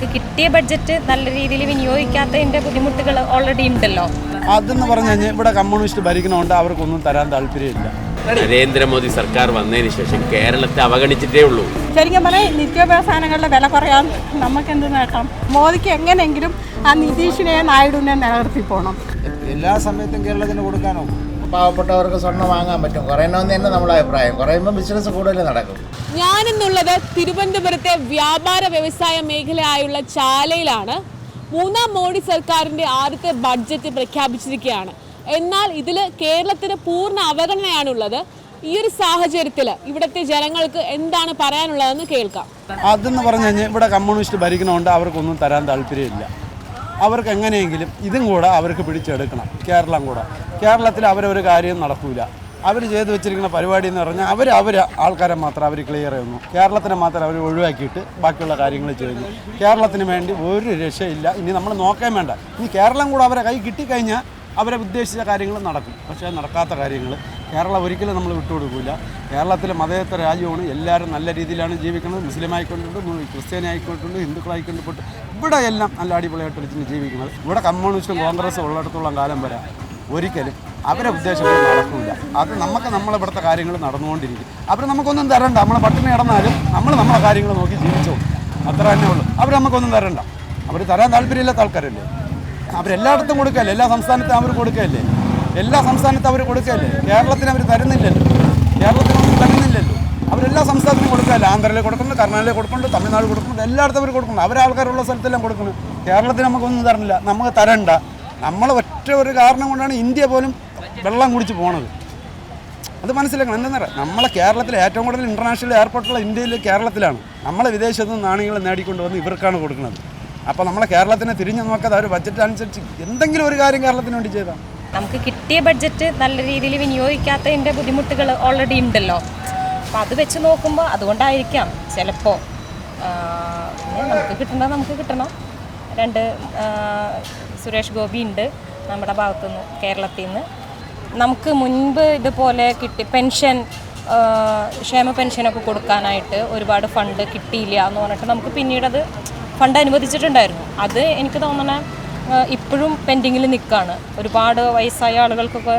നമുക്ക് കിട്ടിയ ബഡ്ജറ്റ് നല്ല രീതിയിൽ വിനിയോഗിക്കാത്തതിന്റെ ബുദ്ധിമുട്ടുകൾ ഓൾറെഡി ഉണ്ടല്ലോ. അതെന്ന് പറഞ്ഞു കഴിഞ്ഞാൽ ഇവിടെ കമ്മ്യൂണിസ്റ്റ് ഭരിക്കണോണ്ട് അവർക്കൊന്നും തരാൻ താല്പര്യമില്ല. നരേന്ദ്രമോദി സർക്കാർ വന്നതിന് ശേഷം കേരളത്തെ അവഗണിച്ചിട്ടേ ഉള്ളൂ. ശരിക്കും പറഞ്ഞാൽ നിത്യോപയോഗ സാധനങ്ങളുടെ വില കുറയാൻ നമുക്ക് എന്ത് നേട്ടം? മോദിക്ക് എങ്ങനെയെങ്കിലും ആ നിതീഷിനെ നായിഡുവിനെ നിലനിർത്തി പോകണം എല്ലാ സമയത്തും കേരളത്തിന് കൊടുക്കാനോ? പാവപ്പെട്ടവർക്ക് സ്വർണം വാങ്ങാൻ പറ്റും. കുറയണമെന്ന് തന്നെ നമ്മുടെ അഭിപ്രായം. കുറയുമ്പോൾ ബിസിനസ് കൂടുതൽ നടക്കും. ഞാനിന്നുള്ളത് തിരുവനന്തപുരത്തെ വ്യാപാര വ്യവസായ മേഖലയായുള്ള ചാലയിലാണ്. മൂന്നാം മോഡി സർക്കാരിന്റെ ആദ്യത്തെ ബഡ്ജറ്റ് പ്രഖ്യാപിച്ചിരിക്കുകയാണ്. എന്നാൽ ഇതിൽ കേരളത്തിന് പൂർണ അവഗണനയാണുള്ളത്. ഈ ഒരു സാഹചര്യത്തിൽ ഇവിടുത്തെ ജനങ്ങൾക്ക് എന്താണ് പറയാനുള്ളതെന്ന് കേൾക്കാം. അതെന്ന് പറഞ്ഞു കഴിഞ്ഞാൽ ഇവിടെ കമ്മ്യൂണിസ്റ്റ് ഭരിക്കണമുണ്ട് അവർക്കൊന്നും തരാൻ താല്പര്യമില്ല. അവർക്ക് എങ്ങനെയെങ്കിലും ഇതും കൂടെ അവർക്ക് പിടിച്ചെടുക്കണം. കേരളം കൂടെ. കേരളത്തിൽ അവരൊരു കാര്യം നടക്കൂല. അവർ ചെയ്തു വെച്ചിരിക്കുന്ന പരിപാടി എന്ന് പറഞ്ഞാൽ അവർ അവർ ആൾക്കാരെ മാത്രം അവർ ക്ലിയർ ചെയ്യുന്നു. കേരളത്തിനെ മാത്രം അവർ ഒഴിവാക്കിയിട്ട് ബാക്കിയുള്ള കാര്യങ്ങൾ ചെയ്യുന്നു. കേരളത്തിന് വേണ്ടി ഒരു രക്ഷയില്ല. ഇനി നമ്മൾ നോക്കാൻ വേണ്ട. ഇനി കേരളം കൂടെ അവരെ കൈ കിട്ടിക്കഴിഞ്ഞാൽ അവരെ ഉദ്ദേശിച്ച കാര്യങ്ങൾ നടക്കും. പക്ഷേ നടക്കാത്ത കാര്യങ്ങൾ കേരളം ഒരിക്കലും നമ്മൾ വിട്ടുകൊടുക്കില്ല കേരളത്തിലെ മതേതര രാജ്യമാണ്. എല്ലാവരും നല്ല രീതിയിലാണ് ജീവിക്കുന്നത്. മുസ്ലിം ആയിക്കൊണ്ടുണ്ട് ക്രിസ്ത്യാനി ആയിക്കൊണ്ടുണ്ട് ഹിന്ദുക്കളായിക്കൊണ്ട് പോട്ട് ഇവിടെ എല്ലാം നല്ല അടിപൊളിയായിട്ട് ജീവിക്കുന്നത്. ഇവിടെ കമ്മ്യൂണിസ്റ്റും കോൺഗ്രസും ഉള്ളിടത്തോളം കാലം വരെ ഒരിക്കലും അവരെ ഉദ്ദേശം നടക്കില്ല അത് നമുക്ക് നമ്മളിവിടുത്തെ കാര്യങ്ങൾ നടന്നുകൊണ്ടിരിക്കും. അവർ നമുക്കൊന്നും തരണ്ട. നമ്മളെ പട്ടിണി കിടന്നാലും നമ്മൾ നമ്മളെ കാര്യങ്ങൾ നോക്കി ജീവിച്ചോ അത്ര തന്നെ ഉള്ളൂ. അവർ നമുക്കൊന്നും തരണ്ട. അവർ തരാൻ താല്പര്യമില്ലാത്ത ആൾക്കാരല്ലേ? അവരെല്ലായിടത്തും കൊടുക്കല്ലേ എല്ലാ സംസ്ഥാനത്തും അവർ കൊടുക്കല്ലേ എല്ലാ സംസ്ഥാനത്തും അവർ കൊടുക്കല്ലേ കേരളത്തിന് അവർ തരുന്നില്ലല്ലോ. കേരളത്തിനൊന്നും തരുന്നില്ലല്ലോ. അവരെല്ലാ സംസ്ഥാനത്തിനും കൊടുക്കല്ലേ ആന്ധ്രയിൽ കൊടുക്കുന്നുണ്ട് കർണാടകയിൽ കൊടുക്കുന്നുണ്ട് തമിഴ്നാട് കൊടുക്കുന്നുണ്ട് എല്ലായിടത്തും അവർ കൊടുക്കുന്നുണ്ട്. അവരാൾക്കാരുള്ള സ്ഥലത്തെല്ലാം കൊടുക്കുന്നു കേരളത്തിന് നമുക്കൊന്നും തരണില്ല. നമുക്ക് തരണ്ട. നമ്മൾ ഒറ്റ ഒരു കാരണം കൊണ്ടാണ് ഇന്ത്യ പോലും വെള്ളം കുടിച്ച് പോണത്. അത് മനസ്സിലാക്കണം. എന്താ പറയുക നമ്മളെ കേരളത്തിൽ ഏറ്റവും കൂടുതൽ ഇന്റർനാഷണൽ എയർപോർട്ടുള്ള ഇന്ത്യയിൽ കേരളത്തിലാണ്. നമ്മളെ വിദേശത്ത് നിന്ന് നാണയങ്ങൾ നേടിക്കൊണ്ട് വന്ന് ഇവർക്കാണ് കൊടുക്കുന്നത്. അപ്പോൾ നമ്മളെ കേരളത്തിനെ തിരിഞ്ഞു നോക്കാതെ ഒരു ബഡ്ജറ്റ് അനുസരിച്ച് എന്തെങ്കിലും ഒരു കാര്യം കേരളത്തിന് വേണ്ടി ചെയ്താൽ നമുക്ക് കിട്ടിയ ബഡ്ജറ്റ് നല്ല രീതിയിൽ വിനിയോഗിക്കാത്തതിന്റെ ബുദ്ധിമുട്ടുകൾ ഓൾറെഡി ഉണ്ടല്ലോ. അപ്പം അത് വെച്ച് നോക്കുമ്പോൾ അതുകൊണ്ടായിരിക്കാം ചിലപ്പോൾ നമുക്ക് കിട്ടണം നമുക്ക് കിട്ടണം. രണ്ട് സുരേഷ് ഗോപി ഉണ്ട് നമ്മുടെ ഭാഗത്തു നിന്ന് കേരളത്തിൽ നിന്ന്. നമുക്ക് മുൻപ് ഇതുപോലെ കിട്ടി പെൻഷൻ ക്ഷേമ പെൻഷനൊക്കെ കൊടുക്കാനായിട്ട് ഒരുപാട് ഫണ്ട് കിട്ടിയില്ല എന്ന് പറഞ്ഞിട്ട് നമുക്ക് പിന്നീടത് ഫണ്ട് അനുവദിച്ചിട്ടുണ്ടായിരുന്നു. അത് എനിക്ക് തോന്നണ ഇപ്പോഴും പെൻഡിങ്ങിൽ നിൽക്കുകയാണ് ഒരുപാട് വയസ്സായ ആളുകൾക്കൊക്കെ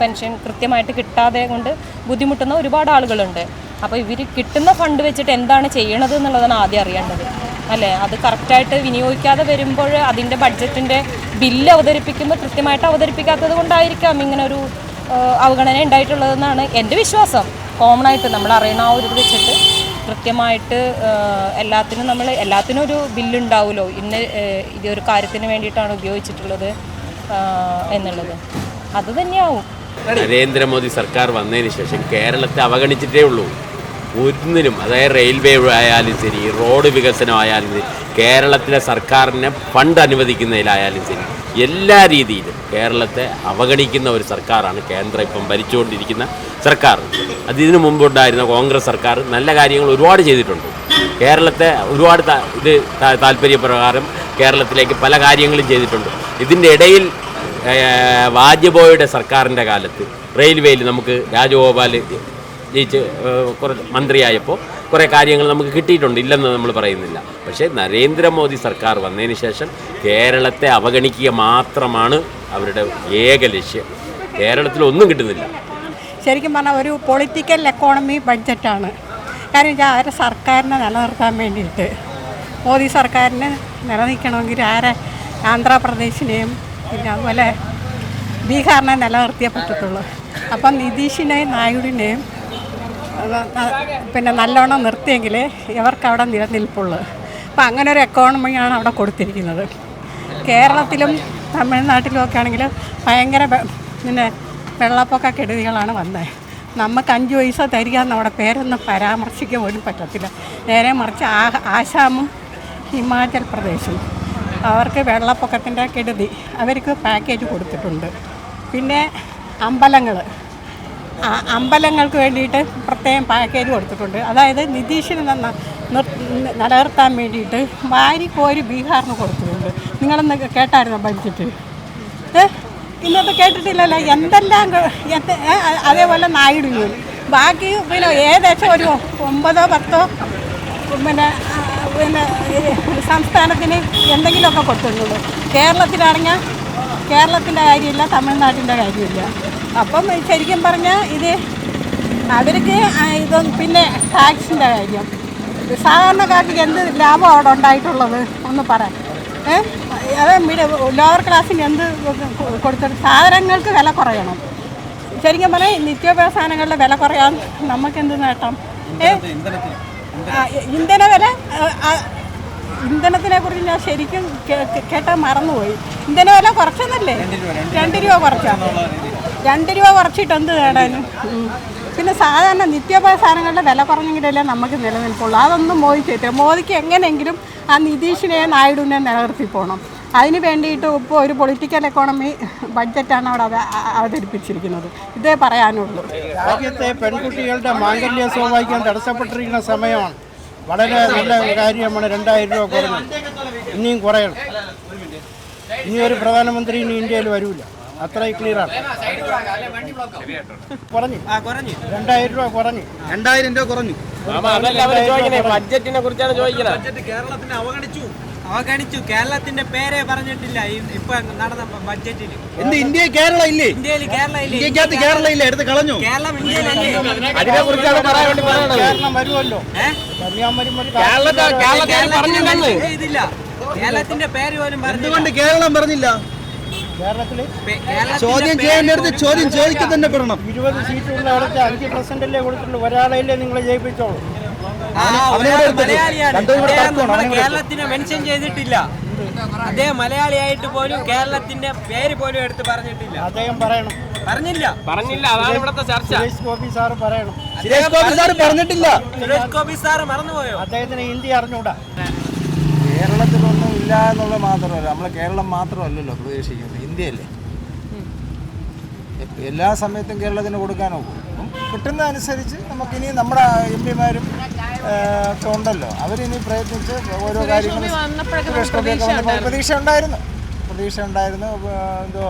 പെൻഷൻ കൃത്യമായിട്ട് കിട്ടാതെ കൊണ്ട് ബുദ്ധിമുട്ടുന്ന ഒരുപാട് ആളുകളുണ്ട്. അപ്പോൾ ഇവർ കിട്ടുന്ന ഫണ്ട് വെച്ചിട്ട് എന്താണ് ചെയ്യണത് എന്നുള്ളതാണ് ആദ്യം അറിയേണ്ടത്. അല്ലേ? അത് കറക്റ്റായിട്ട് വിനിയോഗിക്കാതെ വരുമ്പോൾ അതിന്റെ ബഡ്ജറ്റിന്റെ ബില്ല് അവതരിപ്പിക്കുമ്പോൾ കൃത്യമായിട്ട് അവതരിപ്പിക്കാത്തത് കൊണ്ടായിരിക്കാം ഇങ്ങനെ ഒരു അവഗണന ഉണ്ടായിട്ടുള്ളതെന്നാണ് എന്റെ വിശ്വാസം. കോമൺ ആയിട്ട് നമ്മൾ അറിയണ ആ ഒരു വെച്ചിട്ട് കൃത്യമായിട്ട് എല്ലാത്തിനും നമ്മൾ എല്ലാത്തിനും ഒരു ബില്ലുണ്ടാവുമല്ലോ. ഇന്ന് ഇതൊരു കാര്യത്തിന് വേണ്ടിയിട്ടാണ് ഉപയോഗിച്ചിട്ടുള്ളത് എന്നുള്ളത്. അത് തന്നെയാവും. നരേന്ദ്രമോദി സർക്കാർ വന്നതിന് ശേഷം കേരളത്തെ അവഗണിച്ചിട്ടേ ഉള്ളൂ. ഒന്നിനും അതായത് റെയിൽവേ ആയാലും ശരി റോഡ് വികസനമായാലും ശരി കേരളത്തിലെ സർക്കാരിനെ ഫണ്ട് അനുവദിക്കുന്നതിലായാലും ശരി എല്ലാ രീതിയിലും കേരളത്തെ അവഗണിക്കുന്ന ഒരു സർക്കാരാണ് കേന്ദ്രം ഇപ്പം ഭരിച്ചുകൊണ്ടിരിക്കുന്ന സർക്കാർ. അത് ഇതിനു മുമ്പുണ്ടായിരുന്ന കോൺഗ്രസ് സർക്കാർ നല്ല കാര്യങ്ങൾ ഒരുപാട് ചെയ്തിട്ടുണ്ട്. കേരളത്തെ ഒരുപാട് ഇത് താല്പര്യപ്രകാരം കേരളത്തിലേക്ക് പല കാര്യങ്ങളും ചെയ്തിട്ടുണ്ട്. ഇതിന്റെ ഇടയിൽ ഏഹ് വാജ്പേയിയുടെ സർക്കാരിന്റെ കാലത്ത് റെയിൽവേയിൽ നമുക്ക് രാജഗോപാൽ ജയിച്ച് കുറച്ച് കുറെ മന്ത്രിയായപ്പോൾ കുറേ കാര്യങ്ങൾ നമുക്ക് കിട്ടിയിട്ടുണ്ട്. ഇല്ലെന്ന് നമ്മൾ പറയുന്നില്ല. പക്ഷേ നരേന്ദ്രമോദി സർക്കാർ വന്നതിന് ശേഷം കേരളത്തെ അവഗണിക്കുക മാത്രമാണ് അവരുടെ ഏക ലക്ഷ്യം. കേരളത്തിൽ ഒന്നും കിട്ടുന്നില്ല. ശരിക്കും പറഞ്ഞാൽ ഒരു പൊളിറ്റിക്കൽ എക്കോണമി ബഡ്ജറ്റാണ് കാരണം വെച്ചാൽ അവരുടെ സർക്കാരിനെ നിലനിർത്താൻ വേണ്ടിയിട്ട്? മോദി സർക്കാരിന് നിലനിൽക്കണമെങ്കിൽ ആരെ ആന്ധ്രാപ്രദേശിനെയും പിന്നെ അതുപോലെ ബീഹാറിനെ നിലനിർത്തിയേ പറ്റത്തുള്ളൂ. അപ്പം നിതീഷിനെയും നായിഡുവിനെയും അത് ന- പിന്നെ നല്ലോണം നിർത്തിയെങ്കിൽ ഇവർക്ക് അവിടെ നിലനിൽപ്പുള്ളൂ. അപ്പം അങ്ങനെ ഒരു എക്കോണമിയാണ് അവിടെ കൊടുത്തിരിക്കുന്നത്. കേരളത്തിലും തമിഴ്നാട്ടിലും ഒക്കെ ആണെങ്കിൽ ഭയങ്കര പിന്നെ വെള്ളപ്പൊക്ക കെടുതികളാണ് വന്നത് നമുക്ക് അഞ്ച് പൈസ തരിക എന്നവിടെ പേരൊന്നും പരാമർശിക്കാൻ പോലും പറ്റത്തില്ല. നേരെ മറിച്ച് ആ ആസാമും ഹിമാചൽ പ്രദേശും. അവർക്ക് വെള്ളപ്പൊക്കത്തിന്റെ കെടുതി അവർക്ക് പാക്കേജ് കൊടുത്തിട്ടുണ്ട്. പിന്നെ അമ്പലങ്ങൾ. അമ്പലങ്ങൾക്ക് വേണ്ടിയിട്ട് പ്രത്യേകം പാക്കേജ് കൊടുത്തിട്ടുണ്ട്. അതായത് നിതീഷിന് നിർ- നിലനിർത്താൻ വേണ്ടിയിട്ട് വാരിക്കോരി ബീഹാറിന് കൊടുത്തിട്ടുണ്ട്. നിങ്ങളൊന്ന് കേട്ടായിരുന്നോ ബഡ്ജറ്റ് ഇന്നത്തെ കേട്ടിട്ടില്ലല്ലോ. എന്തെല്ലാം അതേപോലെ നായിഡു ബാക്കി പിന്നെ ഏകദേശം ഒരു ഒമ്പതോ പത്തോ പിന്നെ പിന്നെ സംസ്ഥാനത്തിന് എന്തെങ്കിലുമൊക്കെ കൊടുത്തിട്ടുള്ളൂ കേരളത്തിലാണെങ്കിൽ കേരളത്തിന്റെ കാര്യമില്ല തമിഴ്നാട്ടിന്റെ കാര്യമില്ല. അപ്പം ശരിക്കും പറഞ്ഞാൽ ഇത് അവർക്ക് ഇതൊന്ന് പിന്നെ ടാക്സിന്റെ കാര്യം. സാധാരണക്കാർക്ക് എന്ത് ലാഭം അവിടെ ഉണ്ടായിട്ടുള്ളത്? ഒന്ന് പറയാം. അത് ലോവർ ക്ലാസ്സിന് എന്ത് കൊടുത്തിട്ട് സാധനങ്ങൾക്ക് വില കുറയണം. ശരിക്കും പറഞ്ഞാൽ നിത്യോപയോഗ സാധനങ്ങളുടെ വില കുറയാൻ നമുക്ക് എന്ത് നേട്ടം? ഇന്ധന വില ഇന്ധനത്തിനെ കുറിച്ച് ഞാൻ ശരിക്കും കേട്ടാൽ മറന്നുപോയി. ഇന്ധന വില കുറച്ചെന്നല്ലേ? രണ്ട് രൂപ കുറച്ചാണ് രണ്ട് രൂപ. കുറച്ചിട്ട് എന്ത് നേടാനും പിന്നെ സാധാരണ നിത്യോപയോഗ സാധനങ്ങളുടെ വില കുറഞ്ഞെങ്കിലല്ലേ നമുക്ക് നിലനിൽപ്പുള്ളൂ. അതൊന്നും മോദി ചെയ്തില്ല മോദിക്ക് എങ്ങനെയെങ്കിലും ആ നിതീഷിനെ നായിഡുവിനെ നിലനിർത്തി പോകണം അതിന് വേണ്ടിയിട്ട് ഇപ്പോൾ ഒരു പൊളിറ്റിക്കൽ എക്കോണമി ബഡ്ജറ്റാണ് അവിടെ അവതരിപ്പിച്ചിരിക്കുന്നത് ഇതേ പറയാനുള്ളൂ. രാജ്യത്തെ പെൺകുട്ടികളുടെ മാംഗല്യ സൗഭാഗ്യം തടസ്സപ്പെട്ടിരിക്കുന്ന സമയമാണ്. വളരെ നല്ല കാര്യമാണ്. രണ്ടായിരം രൂപ കുറഞ്ഞു. ഇനിയും കുറയണം. ഇനി ഒരു പ്രധാനമന്ത്രി ഇനി ഇന്ത്യയിൽ വരില്ല അത്ര ക്ലിയറാണ് കുറഞ്ഞു. കുറഞ്ഞു. രണ്ടായിരം രൂപ കുറഞ്ഞു. രണ്ടായിരം രൂപ കുറഞ്ഞു. ബഡ്ജറ്റിനെ കുറിച്ചാണ് ചോദിക്കുന്നത് കേരളത്തിനെ അവഗണിച്ചു. അവഗണിച്ചു. കേരളത്തിന്റെ പേരെ പറഞ്ഞിട്ടില്ല. ഇപ്പൊ നടന്ന ബഡ്ജറ്റിൽ എന്ത് ഇന്ത്യ കേരള ഇല്ലേ? ഇന്ത്യയിൽ കേരള ഇല്ലേ? ഇന്ത്യക്കകത്ത് കേരള ഇല്ല? എടുത്ത് കളഞ്ഞു. കേരളം അതിനെ കുറിച്ചാണ് പറയാൻ വേണ്ടി പറയുന്നത് കേരളം വരുമല്ലോ. ഇതില്ല കേരളത്തിന്റെ പേര് പോലും പറഞ്ഞില്ല. എന്തുകൊണ്ട് കേരളം പറഞ്ഞില്ല? കേരളത്തിൽ ചോദ്യം പേര് ചെയ്യേണ്ടടുത്ത് ചോദ്യം ചോദിക്കുക തന്നെ പെടണം. ഇരുപത് സീറ്റുള്ള അഞ്ച് പെർസെന്റല്ലേ കൊടുത്തിട്ടുള്ളൂ. ഒരാളെയല്ലേ നിങ്ങളെ ജയിപ്പിച്ചോളൂ. മലയാളിയാണ്. കേരളത്തിനെ മെൻഷൻ ചെയ്തിട്ടില്ല. അദ്ദേഹം മലയാളിയായിട്ട് പോലും കേരളത്തിന്റെ പേര് പോലും എടുത്ത് പറഞ്ഞിട്ടില്ല. അദ്ദേഹം പറയണം. പറഞ്ഞില്ല. പറഞ്ഞില്ല അതാണ് ഇവിടുത്തെ ചർച്ച. സുരേഷ് ഗോപി സാറ് പറയണം. സുരേഷ് ഗോപി സാർ പറഞ്ഞിട്ടില്ല. സുരേഷ് ഗോപി സാർ മറന്നുപോയോ? അദ്ദേഹത്തിന് ഹിന്ദി അറിഞ്ഞൂടാ. കേരളത്തിലൊന്നും ഇല്ല എന്നുള്ളത് മാത്രമല്ല. നമ്മളെ കേരളം മാത്രമല്ലല്ലോ പ്രതീക്ഷിക്കുന്നത്. ഇന്ത്യയല്ലേ? എല്ലാ സമയത്തും കേരളത്തിന് കൊടുക്കാനോ കിട്ടുന്ന അനുസരിച്ച് നമുക്കിനി നമ്മുടെ എം പിമാരും ഒക്കെ ഉണ്ടല്ലോ. അവരിനി പ്രയത്നിച്ച് ഓരോ കാര്യങ്ങളും സുരേഷ് ഗോപിയൊക്കെ വന്നപ്പോൾ പ്രതീക്ഷ ഉണ്ടായിരുന്നു. പ്രതീക്ഷ ഉണ്ടായിരുന്നു. എന്തോ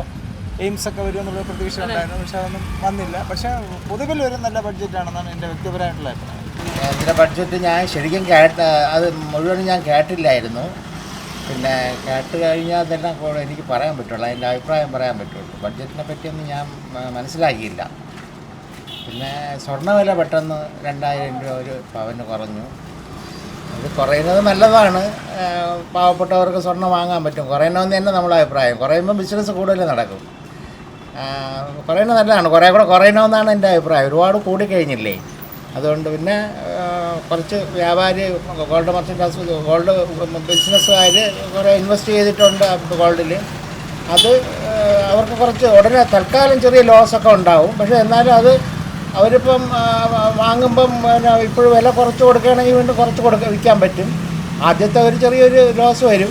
എയിംസ് ഒക്കെ വരുമെന്നുള്ള പ്രതീക്ഷ ഉണ്ടായിരുന്നു. പക്ഷെ അതൊന്നും വന്നില്ല. പക്ഷേ പൊതുവിൽ ഒരു നല്ല ബഡ്ജറ്റാണെന്നാണ് എന്റെ വ്യക്തിപരമായിട്ടുള്ള അഭിപ്രായം. കേന്ദ്ര ബഡ്ജറ്റ് ഞാൻ ശരിക്കും കേട്ട അത് മുഴുവനും ഞാൻ കേട്ടില്ലായിരുന്നു. പിന്നെ കേട്ട് കഴിഞ്ഞാൽ തന്നെ എനിക്ക് പറയാൻ പറ്റുള്ളൂ. അതിന്റെ അഭിപ്രായം പറയാൻ പറ്റുള്ളൂ. ബഡ്ജറ്റിനെ പറ്റിയൊന്നും ഞാൻ മനസ്സിലാക്കിയില്ല. പിന്നെ സ്വർണവില പെട്ടെന്ന് രണ്ടായിരം രൂപ ഒരു പവന് കുറഞ്ഞു. അത് കുറയുന്നത് നല്ലതാണ്. പാവപ്പെട്ടവർക്ക് സ്വർണം വാങ്ങാൻ പറ്റും. കുറയണമെന്ന് തന്നെ നമ്മളെ അഭിപ്രായം. കുറയുമ്പോൾ ബിസിനസ് കൂടുതൽ നടക്കും. കുറയുന്നത് നല്ലതാണ്. കുറേ കൂടെ കുറയണമെന്നാണ് എന്റെ അഭിപ്രായം. ഒരുപാട് കൂടിക്കഴിഞ്ഞില്ലേ? അതുകൊണ്ട് പിന്നെ കുറച്ച് വ്യാപാരി ഗോൾഡ് മർച്ചന്റാസ് ഗോൾഡ് ബിസിനസ്സുകാർ കുറേ ഇൻവെസ്റ്റ് ചെയ്തിട്ടുണ്ട് ഗോൾഡിൽ അത് അവർക്ക് കുറച്ച് ഉടനെ തൽക്കാലം ചെറിയ ലോസൊക്കെ ഉണ്ടാവും. പക്ഷേ എന്നാലും അത് അവരിപ്പം വാങ്ങുമ്പം പിന്നെ ഇപ്പോഴും വില കുറച്ച് കൊടുക്കുകയാണെങ്കിൽ വീണ്ടും കുറച്ച് കൊടുക്ക വിൽക്കാൻ പറ്റും. ആദ്യത്തെ ഒരു ചെറിയൊരു ലോസ് വരും.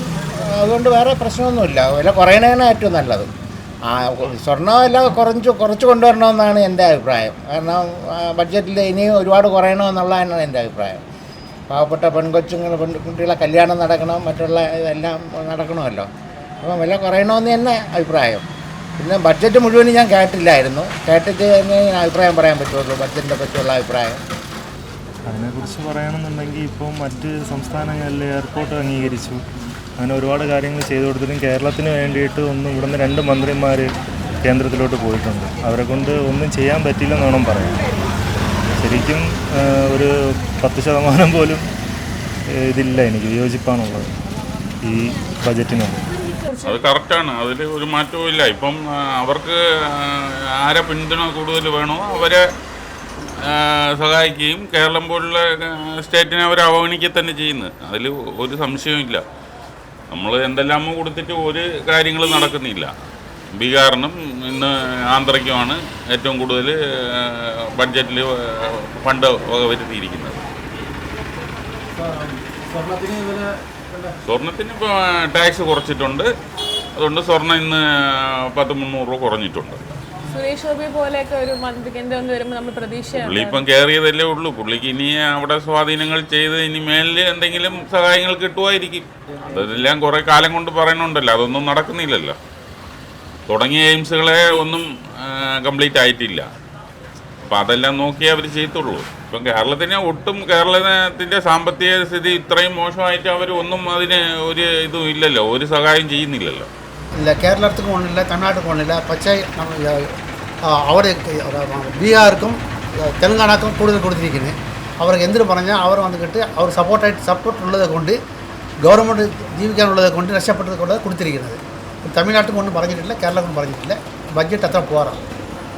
അതുകൊണ്ട് വേറെ പ്രശ്നമൊന്നുമില്ല. വില കുറയണേനാണ് ഏറ്റവും നല്ലത്. ആ സ്വർണവില കുറച്ച് കുറച്ച് കൊണ്ടുവരണമെന്നാണ് എന്റെ അഭിപ്രായം. കാരണം ബഡ്ജറ്റിൽ ഇനിയും ഒരുപാട് കുറയണമെന്നുള്ളതാണ് എന്റെ അഭിപ്രായം. പാവപ്പെട്ട പെൺകൊച്ചുങ്ങൾ പെൺകുട്ടികളെ കല്യാണം നടക്കണം മറ്റുള്ള ഇതെല്ലാം നടക്കണമല്ലോ. അപ്പം വില കുറയണമെന്ന് തന്നെ അഭിപ്രായം. പിന്നെ ബഡ്ജറ്റ് മുഴുവനും ഞാൻ കേട്ടില്ലായിരുന്നു. കേട്ടിട്ട് തന്നെ ഞാൻ അഭിപ്രായം പറയാൻ പറ്റുള്ളൂ ബഡ്ജറ്റിനെ പറ്റിയുള്ള അഭിപ്രായം. അതിനെക്കുറിച്ച് പറയണമെന്നുണ്ടെങ്കിൽ ഇപ്പോൾ മറ്റ് സംസ്ഥാനങ്ങളിൽ എയർപോർട്ട് അംഗീകരിച്ചു. അങ്ങനെ ഒരുപാട് കാര്യങ്ങൾ ചെയ്തു കൊടുത്തിട്ടും കേരളത്തിന് വേണ്ടിയിട്ട് ഒന്നും ഇവിടുന്ന് രണ്ട് മന്ത്രിമാർ കേന്ദ്രത്തിലോട്ട് പോയിട്ടുണ്ട്. അവരെ കൊണ്ട് ഒന്നും ചെയ്യാൻ പറ്റില്ലെന്ന് വേണം പറയാം ശരിക്കും ഒരു പത്ത് ശതമാനം പോലും ഇതില്ല എനിക്ക് വിയോജിപ്പാണുള്ളത് ഈ ബജറ്റിനോട് അത് കറക്റ്റാണ്. അതിൽ ഒരു മാറ്റവും ഇല്ല. ഇപ്പം അവർക്ക് ആരെ പിന്തുണ കൂടുതൽ വേണോ അവരെ സഹായിക്കുകയും കേരളം പോലുള്ള സ്റ്റേറ്റിനെ അവർ അവഗണിക്കുക തന്നെ ചെയ്യുന്നത്. അതിൽ ഒരു സംശയവുമില്ല നമ്മൾ എന്തെല്ലാമോ കൊടുത്തിട്ട് ഒരു കാര്യങ്ങളും നടക്കുന്നില്ല. ബീഹാറിനും ഇന്ന് ആന്ധ്രയ്ക്കുമാണ് ഏറ്റവും കൂടുതൽ ബഡ്ജറ്റിൽ ഫണ്ട് വകവരുത്തിയിരിക്കുന്നത് സ്വർണത്തിന് ഇപ്പോൾ ടാക്സ് കുറച്ചിട്ടുണ്ട്. അതുകൊണ്ട് സ്വർണം ഇന്ന് പത്ത് മുന്നൂറ് രൂപ കുറഞ്ഞിട്ടുണ്ട്. സുരേഷ് ഗോപി പോലെയൊക്കെ ഒരു മന്ത്രി കേന്ദ്രം വരുമ്പോൾ നമ്മൾ പ്രതീക്ഷയാണ്. പുള്ളി ഇപ്പം കയറിയതല്ലേ ഉള്ളൂ. പുള്ളിക്ക് ഇനി അവിടെ സ്വാധീനങ്ങൾ ചെയ്ത് ഇനി മേലിൽ എന്തെങ്കിലും സഹായങ്ങൾ കിട്ടുമായിരിക്കും. അതെല്ലാം കുറേ കാലം കൊണ്ട് പറയണുണ്ടല്ലോ. അതൊന്നും നടക്കുന്നില്ലല്ലോ. തുടങ്ങിയ എയിംസുകളെ ഒന്നും കംപ്ലീറ്റ് ആയിട്ടില്ല. അപ്പം അതെല്ലാം നോക്കിയേ അവർ ചെയ്യത്തുള്ളൂ ഇപ്പം കേരളത്തിന് ഒട്ടും കേരളത്തിൻ്റെ സാമ്പത്തിക സ്ഥിതി ഇത്രയും മോശമായിട്ട് അവർ ഒന്നും അതിന് ഒരു ഇതും ഇല്ലല്ലോ ഒരു സഹായം ചെയ്യുന്നില്ലല്ലോ இல்லை கேரளத்துக்கும் ஒன்றும் இல்லை தமிழ்நாட்டுக்கும் ஒன்றும் இல்லை பச்சை நம்ம അവിടെ ബീഹാർക്കും തെലങ്കാനക്കും കൂടുതൽ കൊടുത്തിരിക്കുന്നത് അവർക്ക് എന്തിനു പറഞ്ഞാൽ അവർ വന്നിട്ട് അവർ സപ്പോർട്ടായിട്ട് സപ്പോർട്ട് ഉള്ളത് കൊണ്ട് ഗവൺമെൻറ് ജീവിക്കാനുള്ളത് കൊണ്ട് രക്ഷപ്പെട്ടത് കൊണ്ട് കൊടുത്തിരിക്കുന്നത് തമിഴ്നാട്ടിൽ ഒന്നും പറഞ്ഞിട്ടില്ല കേരളക്കും പറഞ്ഞിട്ടില്ല ബഡ്ജറ്റ്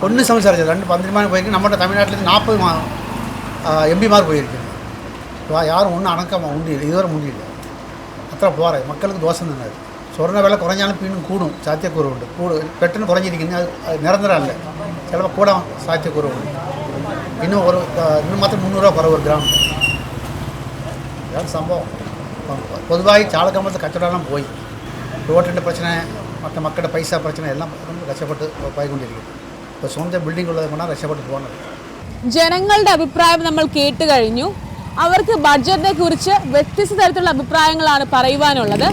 ஒன்று செவன் சார் ரெண்டு பன்னெண்டு மணி போயிருக்கு. நம்மகிட்ட தமிழ்நாட்டிலேருந்து நாற்பது மா எம்பி மார்க் போயிருக்கு. யாரும் ஒன்றும் அணக்கமாக உண்டு இதுவரை முடியல அத்தனை போகிற மக்களுக்கு தோஷம் தானே சொர்ண விலை குறைஞ்சாலும் பின்னும் கூடும். சாத்தியக்கூறு உண்டு. கூடு பெட்டுன்னு குறைஞ்சிருக்குன்னு அது நிரந்தரம் இல்லை. சிலப்போ கூட சாத்தியக்கூறு உண்டு. இன்னும் ஒரு இன்னும் மாத்திரம் முந்நூறுரூவா குறை ஒரு கிராம். இதான் சம்பவம். பொதுவாக சாலக்கிராமத்தில் கச்சவடம்லாம் போய் ரோட்டின் பிரச்சனை மற்ற மக்களோட பைசா பிரச்சனை எல்லாம் ரொம்ப கஷ்டப்பட்டு போய் கொண்டிருக்கிறது ഇപ്പോൾ സ്വന്തം ബിൽഡിംഗ് ഉള്ളത് കൊണ്ടാണ് രക്ഷപ്പെട്ട് പോകുന്നത് ജനങ്ങളുടെ അഭിപ്രായം നമ്മൾ കേട്ട് കഴിഞ്ഞു അവർക്ക് ബഡ്ജറ്റിനെ കുറിച്ച് വ്യത്യസ്ത തരത്തിലുള്ള അഭിപ്രായങ്ങളാണ് പറയുവാനുള്ളത്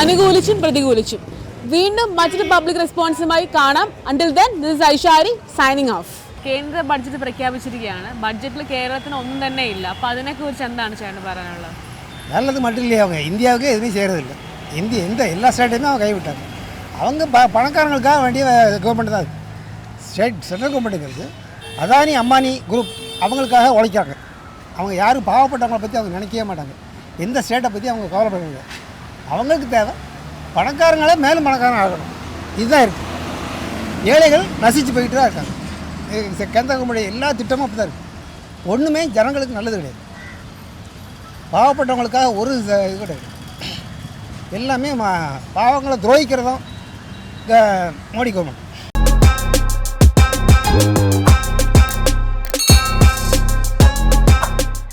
അനുകൂലിച്ചും പ്രതികൂലിച്ചും വീണ്ടും മറ്റൊരു പബ്ലിക് റെസ്പോൺസുമായി കാണാം until then this ഐഷാരി signing off കേന്ദ്ര ബഡ്ജറ്റ് പ്രഖ്യാപിച്ചിരിക്കുകയാണ് ബഡ്ജറ്റിൽ കേരളത്തിന് ഒന്നും തന്നെ ഇല്ല അപ്പൊ അതിനെക്കുറിച്ച് എന്താണ് ചേട്ടൻ പറയാനുള്ളത് நல்லது மட்டும் இல்லையா அவங்க இந்தியாவுக்கு எதுவுமே செய்கிறதில்ல இந்திய எந்த எல்லா ஸ்டேட்டையுமே அவங்க கைவிட்டாங்க அவங்க ப பணக்காரங்களுக்காக வேண்டிய கவர்மெண்ட் தான் அது ஸ்டேட் சென்ட்ரல் கவர்மெண்ட்டுங்கிறது அதானி அம்பானி குரூப் அவங்களுக்காக உழைக்கிறாங்க. அவங்க யாரும் பாவப்பட்டவங்களை பற்றி அவங்க நினைக்கவே மாட்டாங்க. எந்த ஸ்டேட்டை பற்றி அவங்க கவலைப்படுறாங்க அவங்களுக்கு தேவை. பணக்காரங்களே மேலும் பணக்காரன் ஆகணும். இதுதான் இருக்குது ஏழைகள் நசிச்சு போயிட்டு தான் இருக்காங்க. இது கேந்திர கவர்மெண்ட் எல்லா திட்டமும் அப்படி தான் இருக்குது ஒன்றுமே ஜனங்களுக்கு நல்லது கிடையாது. பாவப்பட்டவங்களுக்காக ஒரு இது கிடையாது எல்லாமே பாவங்களை துரோகிக்கிறதும் மோடி கவர்மெண்ட் Thank you.